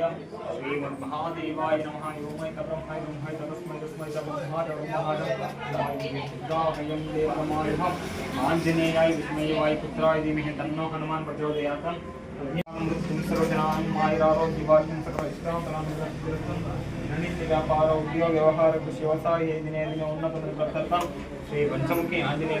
ब्रह्मणाय श्रीमन्महादेवाय नमः योमैकब्रह्मै ब्रह्मै तस्मै तस्मै च ब्रह्माय ब्रह्मायं आञ्जनेयाय विष्णुवाय पुत्राय धीमहि तन्नो हनुमान् प्रचोदयात् उद्योग व्यवहार कृषि व्यवसाय पंचमुखी आंजनेय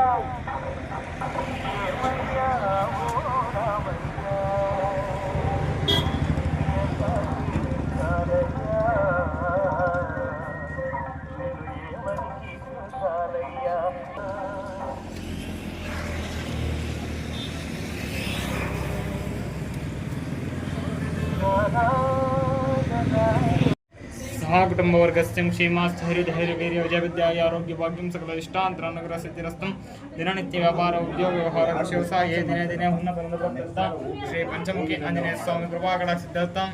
महाकुटुम्बवर्गस्य क्षेमास्थैर्यधैर्यवीर्यविजयविद्यायारोग्यभाग्यं सकलदिष्टान्तरानुग्रहसिद्धिरस्तं दिननित्यव्यापार उद्योगव्यवहार कृषिवसाये दिने दिने हुन्नपरमप्रदत्ता श्रीपञ्चमुखी अञ्जनेय स्वामी कृपाकटाक्षिद्धत्तं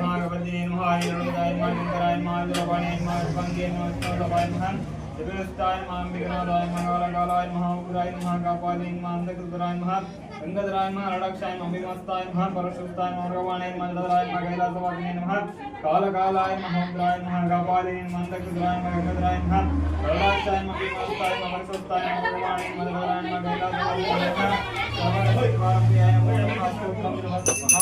भागवतिने नमः हरिरोदाय मार्गेन्द्राय मार्गपाणे मार्गभङ्गे नमस्तोदवाय महन् शिविरस्ताय माँ विघ्नादाय मंगलकालाय महाउग्राय महाकापालय मान्दकृतराय महा गंगाधराय नमः अरडक्षाय नमः अभिमस्ताय नमः परशुस्ताय नमः भगवानाय नमः गंगाधराय नमः कैलासवासिने नमः कालकालाय नमः महोदराय नमः गपाले नमः दक्षिणाय नमः गंगाधराय नमः अरडक्षाय नमः अभिमस्ताय नमः परशुस्ताय नमः भगवानाय नमः गंगाधराय नमः कैलासवासिने नमः सर्वदा शिवाय नमः नमः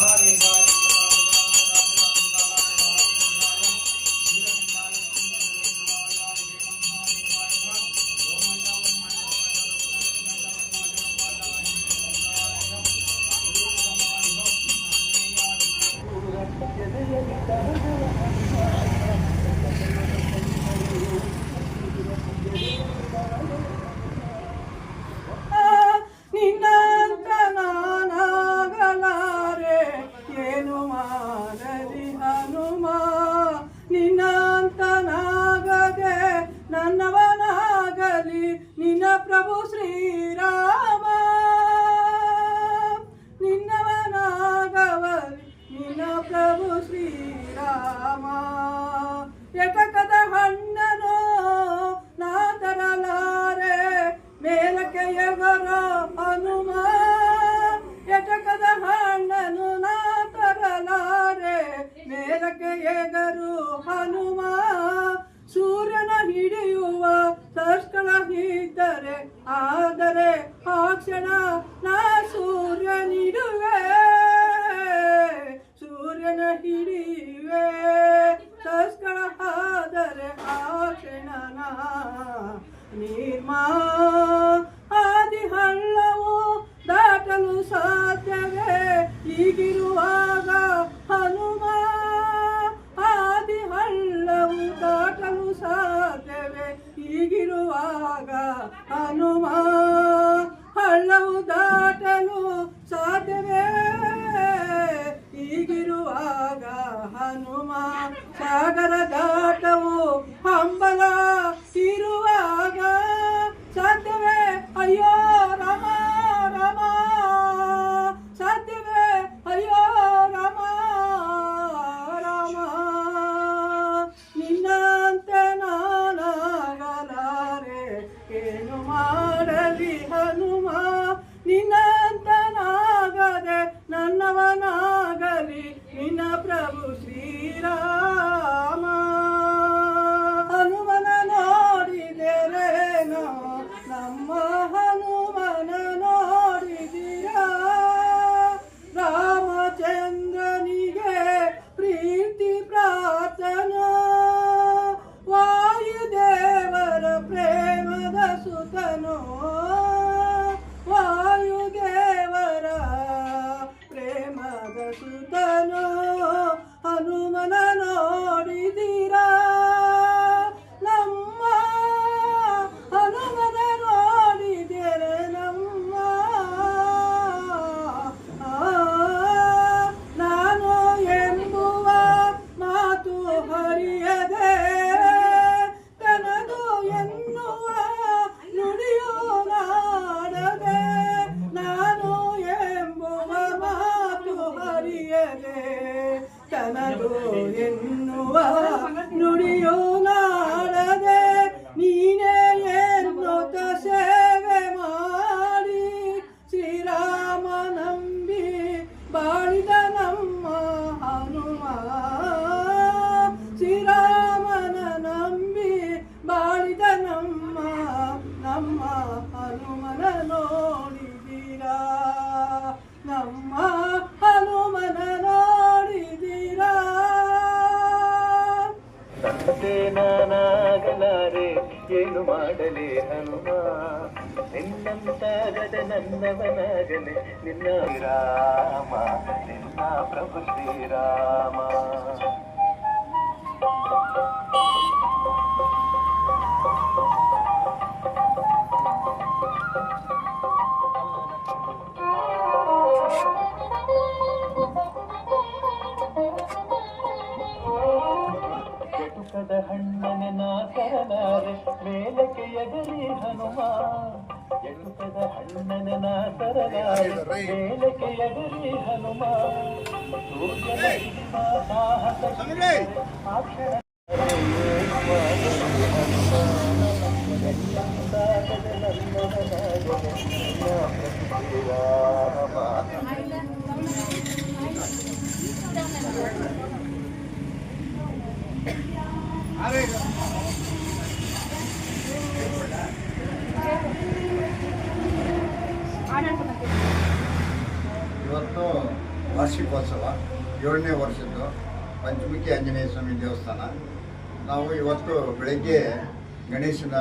ಏನು ಮಾಡಲಿ ಹನುಮ ನಿನ್ನಂತ ನಾಗದೆ ನನ್ನವನಾಗಲಿ ನಿನ್ನ ಪ್ರಭು ಶ್ರೀರಾಮ ನಿನ್ನವನಾಗವಲಿ ನಿನ್ನ ಪ್ರಭು ಶ್ರೀರಾಮ ಎಟಕದ ಹನುಮ, ಸೂರ್ಯನ ಹಿಡಿಯುವ ತಸ್ಕಳ ಇದ್ದರೆ, ಆದರೆ ಆ ಕ್ಷಣ ನಾ ಸೂರ್ಯನಿಡುವೆ. ಸೂರ್ಯನ ಹಿಡಿಯುವೆ. ಸಸ್ಕಳ ಆದರೆ ಆ ಕ್ಷಣ ನಿರ್ಮಾ. ಆದಿ ಹಳ್ಳವು ದಾಟಲು ಸಾಧ್ಯವೇ? ಹೀಗಿರುವಾಗ ಹೀಗಿರುವಾಗ ಹನುಮ ಹಳ್ಳವು ದಾಟಲು ಸಾಧ್ಯವೇ ಹೀಗಿರುವಾಗ ಹನುಮ ಸಾಗರ ದಾಟವು ಹಂಬಲ in ಬಾಳಿದ ನಮ್ಮ ಹನುಮ. ಶ್ರೀರಾಮನ ನಂಬಿ ಬಾಳಿದ ನಮ್ಮ ನಮ್ಮ ಹನುಮನ ನೋಡಿದ್ದೀರಾ ನಮ್ಮ ಹನುಮನ ನಾನಾಗಲಾರೆ ಏನು ಮಾಡಲಿ ಹನುಮ? ನಿನ್ನಂತಾಗದ ನನ್ನವನಾಗಲಿ ನಿನ್ನ ರಾಮ ನಿನ್ನ ಪ್ರಭು ಶ್ರೀರಾಮ. ಕೆಟುಕದ ಹಣ್ಣನೆ ನಾ ಮೇಲಕ್ಕೆ ಎಗರಿ ಹನುಮ. ಎಟುಕದ ಹಣ್ಣನೆ ನಾ ತರಲಾರೆ ಮೇಲಕ್ಕೆ ಎಗರಿ ಹನುಮ ಸೂರ್ಯನ ಹಿಡಿದ ಸಾಹಸ ಆ ಕ್ಷಣ ಇವತ್ತು ವಾರ್ಷಿಕೋತ್ಸವ, ಏಳನೇ ವರ್ಷದ್ದು ಪಂಚಮುಖಿ ಆಂಜನೇಯ ಸ್ವಾಮಿ ದೇವಸ್ಥಾನ. ನಾವು ಇವತ್ತು ಬೆಳಗ್ಗೆ ಗಣೇಶನ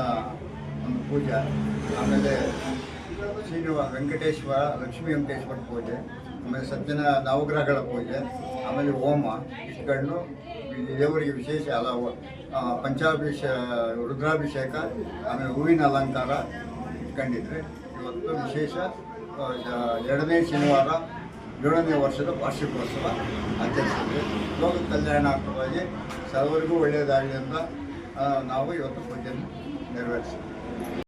ಒಂದು ಪೂಜೆ, ಆಮೇಲೆ ಶ್ರೀನಿವ ವೆಂಕಟೇಶ್ವರ, ಲಕ್ಷ್ಮೀ ವೆಂಕಟೇಶ್ವರ ಪೂಜೆ, ಆಮೇಲೆ ಸಜ್ಜನ ನವಗ್ರಹಗಳ ಪೂಜೆ, ಆಮೇಲೆ ಹೋಮ ಇಟ್ಕೊಂಡು ದೇವರಿಗೆ ವಿಶೇಷ ಅಲವ ಪಂಚಾಭಿಷ, ರುದ್ರಾಭಿಷೇಕ, ಆಮೇಲೆ ಹೂವಿನ ಅಲಂಕಾರ ಇಟ್ಕೊಂಡಿದ್ರೆ ಇವತ್ತು ವಿಶೇಷ ಎರಡನೇ ಶನಿವಾರ, ಏಳನೇ ವರ್ಷದ ವಾರ್ಷಿಕೋತ್ಸವ ಆಚರಿಸಿದ್ವಿ ಲೋಕ ಕಲ್ಯಾಣಾರ್ಥವಾಗಿ ಸರ್ವರಿಗೂ ಒಳ್ಳೆಯದಾಗಲಿ ಅಂತ ನಾವು ಇವತ್ತು ಪೂಜೆಯನ್ನು ನೆರವೇರಿಸಿದ್ವಿ